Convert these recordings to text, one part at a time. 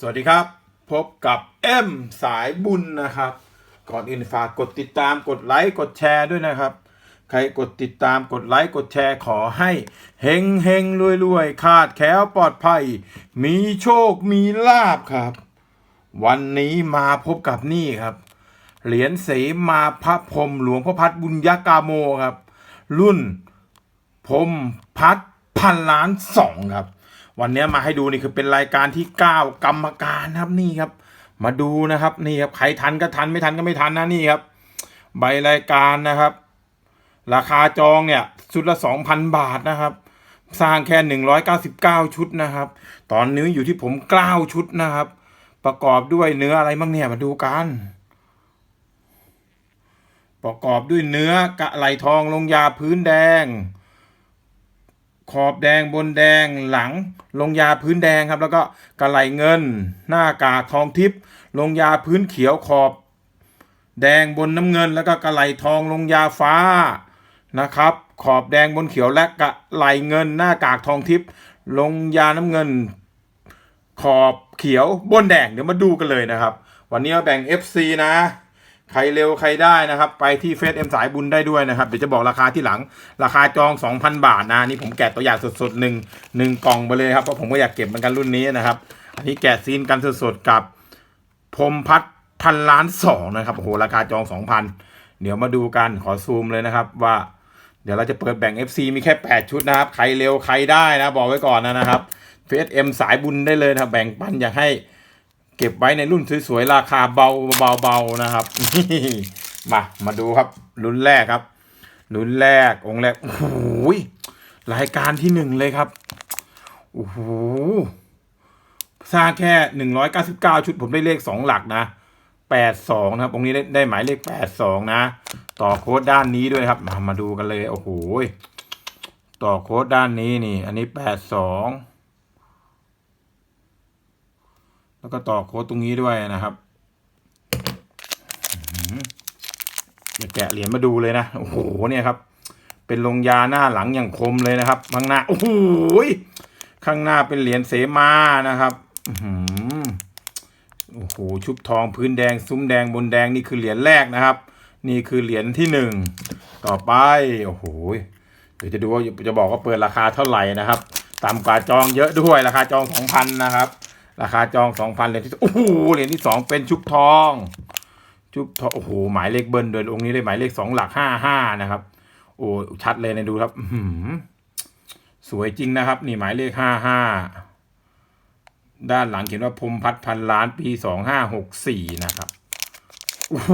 สวัสดีครับ พบกับเอ็มสายบุญนะครับ ก่อนอื่นฝากกดติดตามกดไลค์กดแชร์ด้วยนะครับ ใครกดติดตามกดไลค์กดแชร์ขอให้เฮงเฮงรวยรวยๆขาดแคล้วปลอดภัย มีโชคมีลาบครับ วันนี้มาพบกับนี่ครับ เหรียญเสมาพระพรมหลวงพ่อพัดบุญยกาโมครับ รุ่นพรมพัดพันล้านสองครับ วันนี้มาให้ดูนี่คือเป็นรายการที่ 9 กรรมการครับนี่ครับ มาดูนะครับนี่ครับใครทันก็ทันไม่ทันก็ไม่ทันนะนี่ครับ ใบรายการนะครับ ราคาจองเนี่ยชุดละ 2,000 บาทนะครับ สร้างแค่ 199 ชุดนะครับ ตอนนี้อยู่ที่ผม 9 ชุดนะครับ ประกอบด้วยเนื้ออะไรบ้างเนี่ยมาดูกันประกอบด้วยเนื้อกะไหลทองลงยาพื้นแดง ขอบแดงบนแดงหลัง ลงยาพื้นแดงครับ แล้วก็กระไหลเงิน หน้ากากทองทิพย์ลงยาพื้นเขียวขอบ แดงบนน้ำเงิน แล้วก็กระไหลทองลงยาฟ้านะครับ ขอบแดงบนเขียวและกระไหลเงิน หน้ากากทองทิพย์ลงยาน้ำเงิน ขอบเขียวบนแดงเดี๋ยวมาดูกันเลยนะครับ วันนี้เราแบ่ง FC นะ ใครเร็วใครได้นะครับ ไปที่เฟซเอ็มสายบุญได้ด้วยนะครับ เดี๋ยวจะบอกราคาที่หลัง ราคาจอง 2,000 บาทนะนี่ผมแกะตัวอย่างสดๆหนึ่งหนึ่งกล่องไปเลยครับเพราะผมก็อยากเก็บเหมือนกันรุ่นนี้นะครับ อันนี้แกะซีนกันสดๆกับพรมพัดพันล้านสองนะครับโอ้โหราคาจอง 2,000 เดี๋ยวมาดูกันขอซูมเลยนะครับว่า เดี๋ยวเราจะเปิดแบ่ง FC มีแค่ 8 ชุดนะครับ ใครเร็วใครได้นะ บอกไว้ก่อนนะนะครับเฟซเอ็มสายบุญได้เลยนะครับแบ่งปันอยากให้ เก็บไว้ในรุ่นสวยๆราคาเบาเบาๆนะครับมามาดูครับรุ่นแรกครับรุ่นแรกองค์แรกโอ้โหยรายการที่หนึ่งเลยครับโอ้โหสร้างแค่หนึ่งร้อยเก้าสิบเก้าชุดผมได้เลขสองหลักนะแปดสองนะครับ องค์นี้ได้ได้หมายเลขแปดสองนะ ต่อโค้ดด้านนี้ด้วยครับมามาดูกันเลย โอ้โหต่อโค้ดด้านนี้นี่ อันนี้แปดสอง แล้วก็ต่อโค้ดตรงนี้ด้วยนะครับอื้อหือเดี๋ยวแกะเหรียญมาดูเลยนะ โอ้โห เนี่ยครับ เป็นลงยาหน้าหลังอย่างคมเลยนะครับ ข้างหน้า โอ้โห ข้างหน้าเป็นเหรียญเสมานะครับโอ้โห ชุบทองพื้นแดง ซุ้มแดงบนแดงนี่คือเหรียญแรกนะครับ นี่คือเหรียญที่หนึ่ง ต่อไป โอ้โห เดี๋ยวจะดูว่าจะบอกว่าเปิดราคาเท่าไหร่นะครับ ต่ำกว่าจองเยอะด้วย ราคาจองสองพันนะครับ ราคาจองสองพันเหรียญที่โอ้โหเหรียญที่สองเป็นชุบทอง ชุบทองโอ้โหหมายเลขเบิ้ลโดยองค์นี้เลยหมายเลขสองหลักห้าห้านะครับ โอ้ชัดเลยนะดูครับหือสวยจริงนะครับ นี่หมายเลขห้าห้าด้านหลังเขียนว่าพรมพัดพันล้านปีสองห้าหกสี่นะครับโอ้โห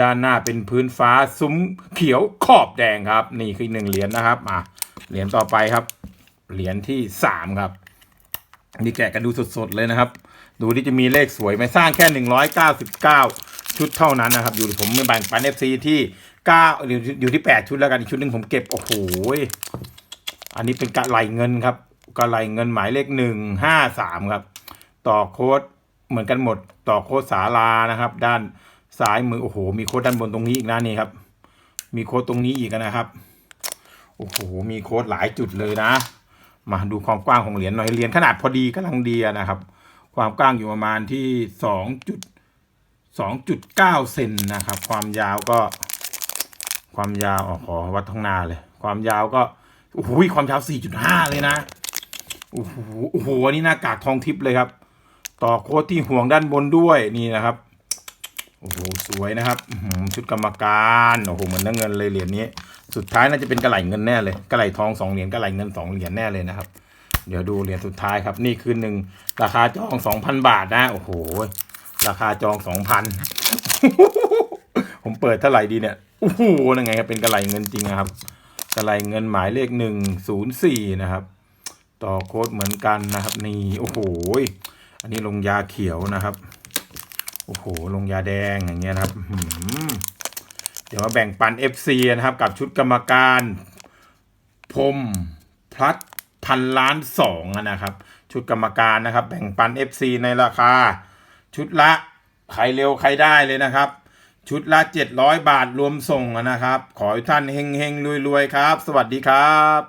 ด้านหน้าเป็นพื้นฟ้าซุ้มเขียวขอบแดงครับ นี่คือหนึ่งเหรียญนะครับอะเหรียญต่อไปครับ เหรียญที่สามครับ นี่แกะกันดูสดๆเลยนะครับ ดูที่จะมีเลขสวยไหมสร้างแค่หนึ่งร้อยเกาสิบเก้าชุดเท่านั้นนะครับ อยู่ผมไม่แบ่งปันเอฟซีที่เก้าอยู่ที่แปดชุดแล้วกันอีกชุดหนึ่งผมเก็บ โอ้โหอันนี้เป็นกระไหลเงินครับกระไหลเงินหมายเลขหนึ่งห้าสามครับ ต่อโค้ดเหมือนกันหมด ต่อโค้ดสาลานะครับ ด้านซ้ายมือโอ้โห มีโค้ดด้านบนตรงนี้อีกนะนี่ครับ มีโค้ดตรงนี้อีกนะครับ โอ้โห มีโค้ดหลายจุดเลยนะ มาดูความกว้างของเหรียญหน่อยเหรียญขนาดพอดีกำลังดีนะครับ ความกว้างอยู่ประมาณที่สองจุดสองจุดเก้าเซนนะครับ ความยาวก็ ความยาวออขอวัดท้องนาเลย ความยาวก็โอ้โหความยาวสี่จุดห้าเลยนะโอ้โหโอ้โหอันนี้หน้ากากทองทิพย์เลยครับ ต่อโค้ดที่ห่วงด้านบนด้วยนี่นะครับ โอ้โหสวยนะครับชุดกรรมการโอ้โหเหมือนน้ำเงินเลยเหรียญนี้ สุดท้ายน่าจะเป็นกระไหลเงินแน่เลยกระไหลทองสองเหรียญกระไหลเงินสองเหรียญแน่เลยนะครับ เดี๋ยวดูเหรียญสุดท้ายครับ นี่คือหนึ่งราคาจองสองพันบาทนะโอ้โหราคาจองสองพันผมเปิดเท่าไหร่ดีเนี่ยโอ้โหยังไงครับเป็นกระไหลเงินจริงนะครับกระไหลเงินหมายเลขหนึ่งศูนย์สี่นะครับ ต่อโค้ดเหมือนกันนะครับ นี่โอ้โหอันนี้ลงยาเขียวนะครับ โอ้โห ลงยาแดงอย่างเงี้ยนะครับเดี๋ยวมาแบ่งปัน FC นะครับ กับชุดกรรมการ พรมพลัดพันล้านสองนะครับ ชุดกรรมการนะครับ แบ่งปัน FC ในราคา ชุดละใครเร็วใครได้เลยนะครับ ชุดละ 700 บาทรวมส่งนะครับ ขอให้ท่านเฮงเฮงรวยรวยๆครับ สวัสดีครับ